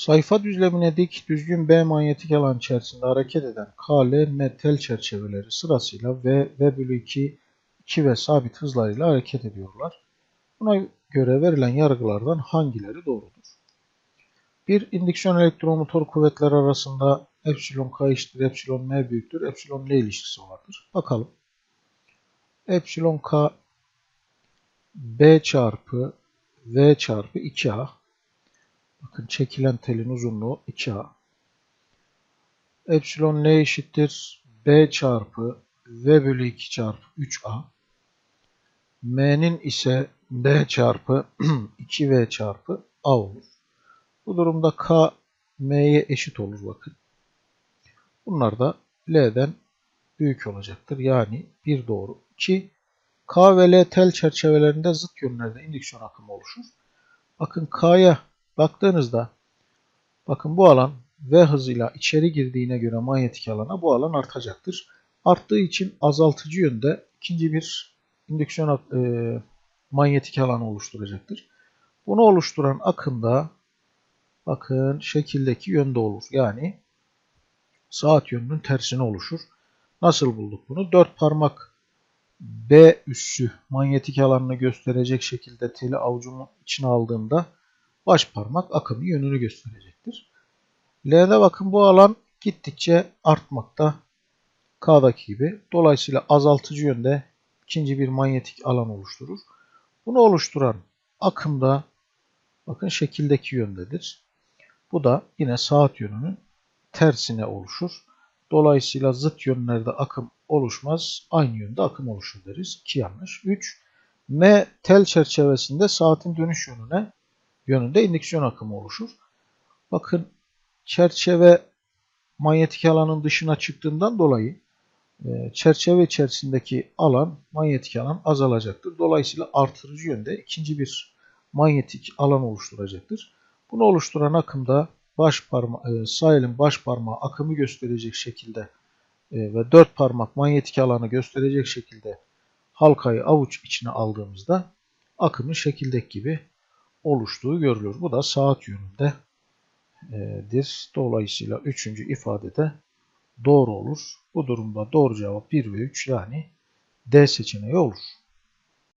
Sayfa düzlemine dik düzgün B manyetik alan içerisinde hareket eden K, L, M tel çerçeveleri sırasıyla V, V bölü 2, 2 ve sabit hızlarıyla hareket ediyorlar. Buna göre verilen yargılardan hangileri doğrudur? Bir indüksiyon elektromotor kuvvetler arasında epsilon K eşittir epsilon M büyüktür, epsilon L ilişkisi vardır. Bakalım. Epsilon K B çarpı V çarpı 2A Bakın çekilen telin uzunluğu 2A. Epsilon L eşittir B çarpı V bölü 2 çarpı 3A. M'nin ise B çarpı 2V çarpı A olur. Bu durumda K M'ye eşit olur bakın. Bunlar da L'den büyük olacaktır. Yani bir doğru. 2 K ve L tel çerçevelerinde zıt yönlerde indüksiyon akımı oluşur. Bakın K'ya baktığınızda bakın bu alan V hızıyla içeri girdiğine göre manyetik alana bu alan artacaktır. Arttığı için azaltıcı yönde ikinci bir indüksiyon e, manyetik alanı oluşturacaktır. Bunu oluşturan akım da bakın şekildeki yönde olur. Yani saat yönünün tersine oluşur. Nasıl bulduk bunu? Dört parmak B üssü manyetik alanını gösterecek şekilde teli avucumun içine aldığımda baş parmak akımı yönünü gösterecektir. L'de bakın bu alan gittikçe artmakta. K'daki gibi. Dolayısıyla azaltıcı yönde ikinci bir manyetik alan oluşturur. Bunu oluşturan akım da bakın şekildeki yöndedir. Bu da yine saat yönünün tersine oluşur. Dolayısıyla zıt yönlerde akım oluşmaz. Aynı yönde akım oluşur deriz. 2 yanlış. 3. M tel çerçevesinde saatin dönüş yönüne yönünde indüksiyon akımı oluşur. Bakın çerçeve manyetik alanın dışına çıktığından dolayı e, çerçeve içerisindeki alan, manyetik alan azalacaktır. Dolayısıyla artırıcı yönde ikinci bir manyetik alan oluşturacaktır. Bunu oluşturan akım da baş parma e, sağ elin baş parmağı akımı gösterecek şekilde e, ve dört parmak manyetik alanı gösterecek şekilde halkayı avuç içine aldığımızda akımın şekildeki gibi oluştuğu görülür. Bu da saat yönündedir. Dolayısıyla üçüncü ifadede doğru olur. Bu durumda doğru cevap 1 ve 3 yani D seçeneği olur.